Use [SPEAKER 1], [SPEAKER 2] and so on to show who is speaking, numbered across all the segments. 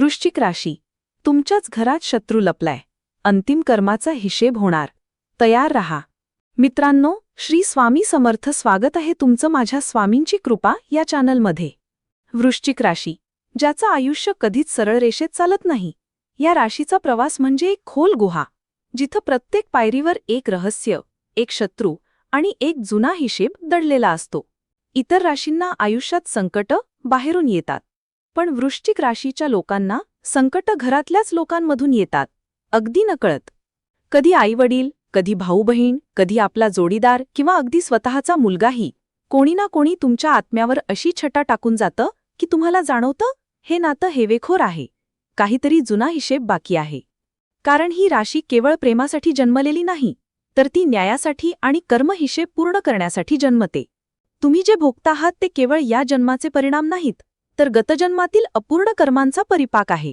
[SPEAKER 1] वृश्चिक राशी. तुमच्याच घरात शत्रू लपलाय. अंतिम कर्माचा हिशेब होणार. तयार रहा. मित्रांनो श्री स्वामी समर्थ स्वागत आहे तुमचं माझ्या स्वामींची कृपा या चॅनलमध्ये. वृश्चिक राशी. ज्याचं आयुष्य कधीच सरळ रेषेत चालत नाही. या राशीचा प्रवास म्हणजे एक खोल गुहा जिथं प्रत्येक पायरीवर एक रहस्य एक शत्रू आणि एक जुना हिशेब दडलेला असतो. इतर राशींना आयुष्यात संकट बाहेरून येतात. पण वृश्चिक राशीच्या लोकांना संकट घरातल्याच लोकांमधून येतात. अगदी नकळत. कधी आईवडील कधी भाऊ बहीण कधी आपला जोडीदार किंवा अगदी स्वतःचा मुलगाही कोणी ना कोणी तुमच्या आत्म्यावर अशी छटा टाकून जातं की तुम्हाला जाणवतं हे नातं हेवेखोर आहे. काहीतरी जुना हिशेब बाकी आहे. कारण ही राशी केवळ प्रेमासाठी जन्मलेली नाही तर ती न्यायासाठी आणि कर्महिशेब पूर्ण करण्यासाठी जन्मते. तुम्ही जे भोगता आहात ते केवळ या जन्माचे परिणाम नाहीत तर गतजन्मातील अपूर्ण कर्मांचा परिपाक आहे.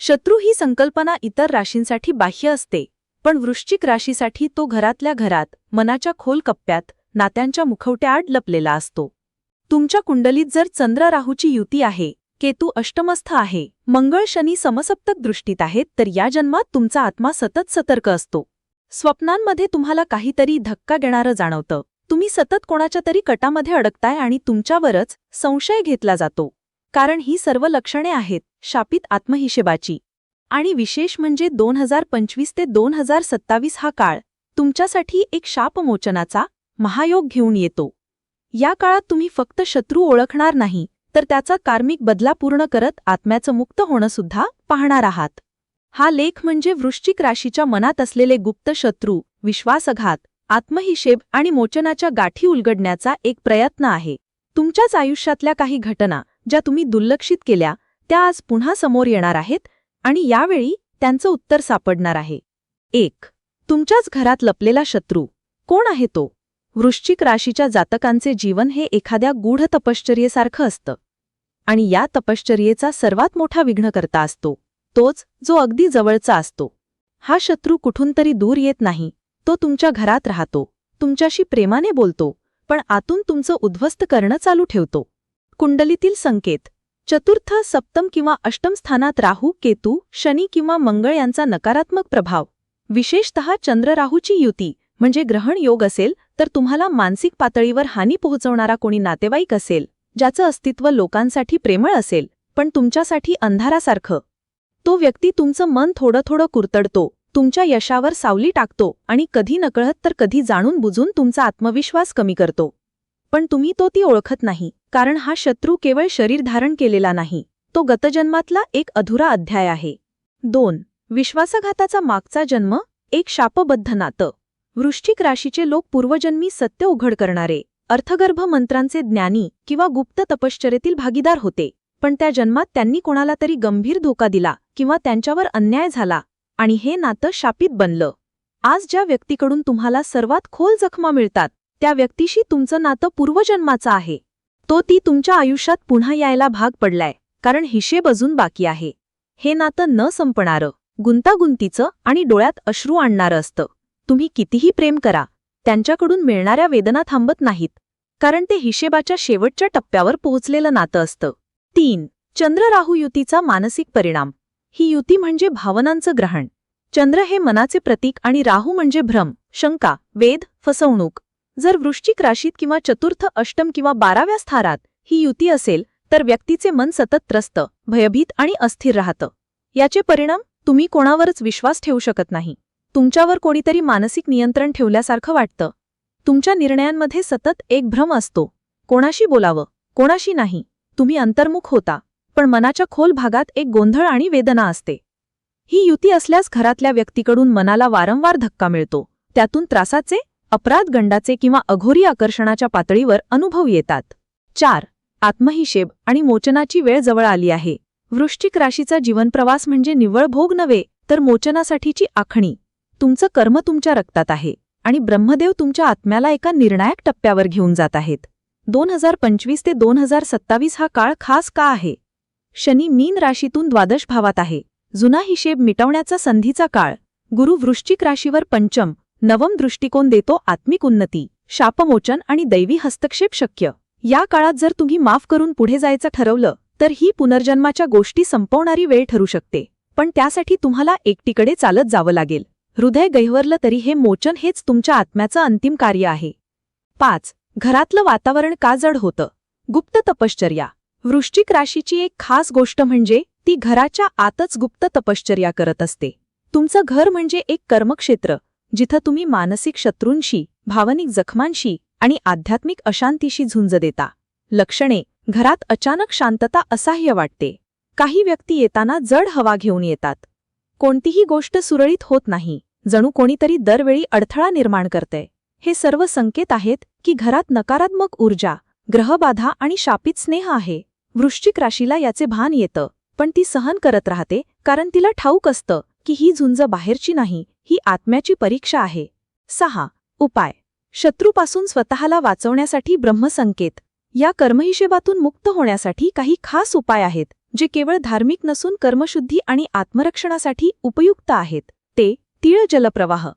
[SPEAKER 1] शत्रू ही संकल्पना इतर राशींसाठी बाह्य असते पण वृश्चिक राशीसाठी तो घरातल्या घरात मनाच्या खोल कप्प्यात नात्यांच्या मुखवट्याआड लपलेला असतो. तुमच्या कुंडलीत जर चंद्र राहूची युती आहे केतू अष्टमस्थ आहे मंगळ शनी समसप्तक दृष्टीत आहेत तर या जन्मात तुमचा आत्मा सतत सतर्क असतो. स्वप्नांमध्ये तुम्हाला काहीतरी धक्का देणारं जाणवतं. तुम्ही सतत कोणाच्या तरी कटामध्ये अडकताय आणि तुमच्यावरच संशय घेतला जातो. कारण ही सर्व लक्षणे आहेत शापित आत्महिशेबाची. आणि विशेष म्हणजे दोन हजार पंचवीस ते दोन हजार सत्तावीस हा काळ तुमच्यासाठी एक शापमोचनाचा महायोग घेऊन येतो. या काळात तुम्ही फक्त शत्रू ओळखणार नाही तर त्याचा कार्मिक बदला पूर्ण करत आत्म्याचं मुक्त होणं सुद्धा पाहणार आहात. हा लेख म्हणजे वृश्चिक राशीच्या मनात असलेले गुप्त शत्रू विश्वासघात आत्महिशेब आणि मोचनाच्या गाठी उलगडण्याचा एक प्रयत्न आहे. तुमच्याच आयुष्यातल्या काही घटना ज्या तुम्ही दुर्लक्षित केल्या त्या आज पुन्हा समोर येणार आहेत आणि यावेळी त्यांचं उत्तर सापडणार आहे. एक तुमच्याच घरात लपलेला शत्रू कोण आहे तो? वृश्चिक राशीच्या जातकांचे जीवन हे एखाद्या गूढ तपश्चर्येसारखं असतं. आणि या तपश्चर्येचा सर्वात मोठा विघ्नकर्ता असतो तोच जो अगदी जवळचा असतो. हा शत्रू कुठून तरी दूर येत नाही तो तुमच्या घरात राहतो तुमच्याशी प्रेमाने बोलतो पण आतून तुमचं उद्ध्वस्त करणं चालू ठेवतो. कुंडलीतील संकेत. चतुर्थ सप्तम किंवा अष्टम स्थानात राहू केतू शनी किंवा मंगळ यांचा नकारात्मक प्रभाव. विशेषतः चंद्र राहूची युती म्हणजे ग्रहण योग असेल तर तुम्हाला मानसिक पातळीवर हानी पोहोचवणारा कोणी नातेवाईक असेल ज्याचं अस्तित्व लोकांसाठी प्रेमळ असेल पण तुमच्यासाठी अंधारासारखं. तो व्यक्ती तुमचं मन थोडं थोडं कुरतडतो तुमच्या यशावर सावली टाकतो आणि कधी नकळत तर कधी जाणून बुजून तुमचा आत्मविश्वास कमी करतो. पण तुम्ही तो ती ओळखत नाही. कारण हा शत्रू केवळ शरीर धारण केलेला नाही तो गतजन्मातला एक अधुरा अध्याय आहे. दोन विश्वासघाताचा मागचा जन्म एक शापबद्ध नातं. वृश्चिक राशीचे लोक पूर्वजन्मी सत्य उघड करणारे अर्थगर्भ मंत्रांचे ज्ञानी किंवा गुप्त तपश्चरेतील भागीदार होते पण त्या जन्मात त्यांनी कोणाला तरी गंभीर धोका दिला किंवा त्यांच्यावर अन्याय झाला आणि हे नातं शापित बनलं. आज ज्या व्यक्तीकडून तुम्हाला सर्वात खोल जखमा मिळतात त्या व्यक्तीशी तुमचं नातं पूर्वजन्माचं आहे. तो ती तुमच्या आयुष्यात पुन्हा यायला भाग पडलाय कारण हिशेब अजून बाकी आहे. हे नातं न संपणारं गुंतागुंतीचं आणि डोळ्यात अश्रू आणणारं असतं. तुम्ही कितीही प्रेम करा त्यांच्याकडून मिळणाऱ्या वेदना थांबत नाहीत कारण ते हिशेबाच्या शेवटच्या टप्प्यावर पोहोचलेलं नातं असतं. तीन चंद्र राहू युतीचा मानसिक परिणाम. ही युती म्हणजे भावनांचं ग्रहण. चंद्र हे मनाचे प्रतीक आणि राहू म्हणजे भ्रम शंका वेद फसवणूक. जर वृश्चिक राशीत किंवा चतुर्थ अष्टम किंवा बाराव्या स्थारात ही युती असेल तर व्यक्तीचे मन सतत त्रस्त भयभीत आणि अस्थिर राहतं. याचे परिणाम तुम्ही कोणावरच विश्वास ठेवू शकत नाही. तुमच्यावर कोणीतरी मानसिक नियंत्रण ठेवल्यासारखं वाटतं. तुमच्या निर्णयांमध्ये सतत एक भ्रम असतो. कोणाशी बोलावं? कोणाशी नाही. तुम्ही अंतर्मुख होता. पण मनाच्या खोल भागात एक गोंधळ आणि वेदना असते. ही युती असल्यास घरातल्या व्यक्तीकडून मनाला वारंवार धक्का मिळतो. त्यातून त्रासाचे अपराधगंडाचे किंवा अघोरी आकर्षणाच्या पातळीवर अनुभव येतात. चार. आत्महिशेब आणि मोचनाची वेळ जवळ आली आहे. वृश्चिक राशीचा जीवनप्रवास म्हणजे निव्वळ भोग नव्हे तर मोचनासाठीची आखणी. तुमचं कर्म तुमच्या रक्तात आहे आणि ब्रह्मदेव तुमच्या आत्म्याला एका निर्णायक टप्प्यावर घेऊन जात आहेत. दोन हजार पंचवीस ते दोन हजार सत्तावीस हा काळ खास का आहे? शनी मीन राशीतून द्वादश भावात आहे. जुना हिशेब मिटवण्याचा संधीचा काळ. गुरु वृश्चिक राशीवर पंचम नवम दृष्टिकोन देतो आत्मिक उन्नती शापमोचन आणि दैवी हस्तक्षेप शक्य. या काळात जर तुम्ही माफ करून पुढे जायचं ठरवलं तर ही पुनर्जन्माच्या गोष्टी संपवणारी वेळ ठरू शकते. पण त्यासाठी तुम्हाला एकटीकडे चालत जावं लागेल. हृदय गैहवरलं तरी हे मोचन हेच तुमच्या आत्म्याचं अंतिम कार्य आहे. पाच. घरातलं वातावरण का जड होतं? गुप्त तपश्चर्या. वृश्चिक राशीची एक खास गोष्ट म्हणजे ती घराच्या आतच गुप्त तपश्चर्या करत असते. तुमचं घर म्हणजे एक कर्मक्षेत्र. जिथं तुम्ही मानसिक शत्रूंशी भावनिक जखमांशी आणि आध्यात्मिक अशांतीशी झुंज देता. लक्षणे घरात अचानक शांतता असह्य वाटते. काही व्यक्ती येताना जड हवा घेऊन येतात. कोणतीही गोष्ट सुरळीत होत नाही. जणू कोणीतरी दरवेळी अडथळा निर्माण करते हे सर्व संकेत आहेत की घरात नकारात्मक ऊर्जा ग्रहबाधा आणि शापित स्नेह आहे. वृश्चिक राशीला याचे भान येतं पण ती सहन करत राहते कारण तिला ठाऊक असतं की ही झुंज बाहेरची नाही ही आत्म्याची परीक्षा आहे. सहा. उपाय. शत्रूपासून स्वतःला वाचवण्यासाठी ब्रह्मसंकेत. या कर्महिशेबातून मुक्त होण्यासाठी काही खास उपाय आहेत जे केवळ धार्मिक नसून कर्मशुद्धी आणि आत्मरक्षणासाठी उपयुक्त आहेत. ते तीळ जलप्रवाह.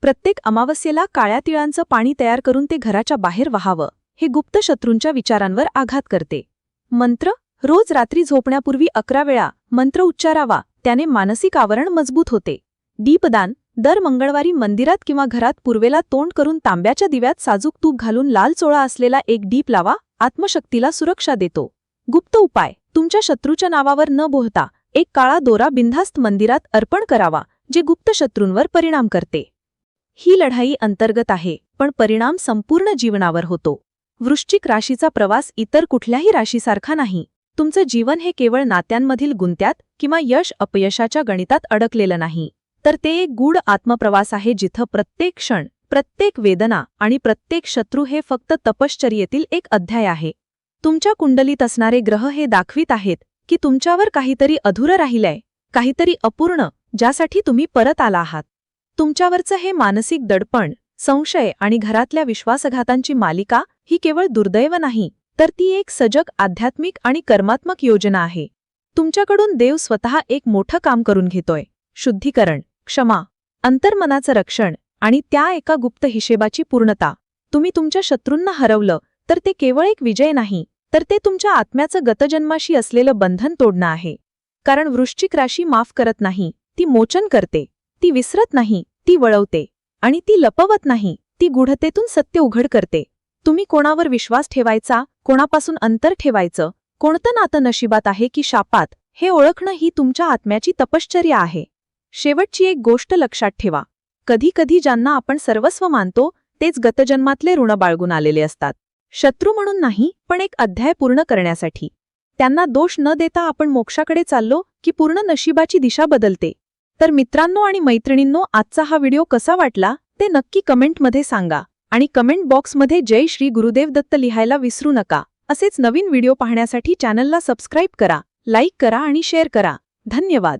[SPEAKER 1] प्रत्येक अमावस्येला काळ्या तिळांचं पाणी तयार करून ते घराच्या बाहेर वहावं हे गुप्त शत्रूंच्या विचारांवर आघात करते. मंत्र. रोज रात्री झोपण्यापूर्वी अकरा वेळा मंत्र उच्चारावा त्याने मानसिक आवरण मजबूत होते. दीपदान. दर मंगळवारी मंदिरात किंवा घरात पूर्वेला तोंड करून तांब्याच्या दिव्यात साजूक तूप घालून लाल चोळा असलेला एक डीप लावा आत्मशक्तीला सुरक्षा देतो. गुप्त उपाय. तुमच्या शत्रूच्या नावावर न बोहता एक काळा दोरा बिंधास्त मंदिरात अर्पण करावा जे गुप्त शत्रूंवर परिणाम करते. ही लढाई अंतर्गत आहे पण परिणाम संपूर्ण जीवनावर होतो. वृश्चिक राशीचा प्रवास इतर कुठल्याही राशीसारखा नाही. तुमचं जीवन हे केवळ नात्यांमधील गुंत्यात किंवा यश अपयशाच्या गणितात अडकलेलं नाही. तर ते एक गूढ आत्मप्रवास आहे जिथं प्रत्येक क्षण प्रत्येक वेदना आणि प्रत्येक शत्रू हे फक्त तपश्चर्येतील एक अध्याय आहे. तुमच्या कुंडलीत असणारे ग्रह हे दाखवित आहेत की तुमच्यावर काहीतरी अधुरं राहिलंय काहीतरी अपूर्ण ज्यासाठी तुम्ही परत आला आहात. तुमच्यावरचं हे मानसिक दडपण संशय आणि घरातल्या विश्वासघातांची मालिका ही केवळ दुर्दैव नाही तर ती एक सजग आध्यात्मिक आणि कर्मात्मक योजना आहे. तुमच्याकडून देव स्वतः एक मोठं काम करून घेतोय शुद्धीकरण. क्षमा अंतर्मनाचं रक्षण आणि त्या एका गुप्त हिशेबाची पूर्णता. तुम्ही तुमच्या शत्रूंना हरवलं तर ते केवळ एक विजय नाही तर ते तुमच्या आत्म्याचं गतजन्माशी असलेलं बंधन तोडणं आहे. कारण वृश्चिक राशी माफ करत नाही ती मोचन करते ती विसरत नाही ती वळवते आणि ती लपवत नाही ती गूढतेतून सत्य उघड करते. तुम्ही कोणावर विश्वास ठेवायचा कोणापासून अंतर ठेवायचं कोणतं नातं नशिबात आहे की शापात हे ओळखणं ही तुमच्या आत्म्याची तपश्चर्या आहे. शेवटची एक गोष्ट लक्षात ठेवा. कधी कधी ज्यांना आपण सर्वस्व मानतो तेच गतजन्मातले ऋण बाळगून आलेले असतात. शत्रू म्हणून नाही पण एक अध्याय पूर्ण करण्यासाठी. त्यांना दोष न देता आपण मोक्षाकडे चाललो की पूर्ण नशिबाची दिशा बदलते. तर मित्रांनो आणि मैत्रिणींनो आजचा हा व्हिडिओ कसा वाटला ते नक्की कमेंटमध्ये सांगा. आणि कमेंट बॉक्समध्ये जय श्री गुरुदेव दत्त लिहायला विसरू नका. असेच नवीन व्हिडिओ पाहण्यासाठी चॅनलला सबस्क्राईब करा लाईक करा आणि शेअर करा. धन्यवाद.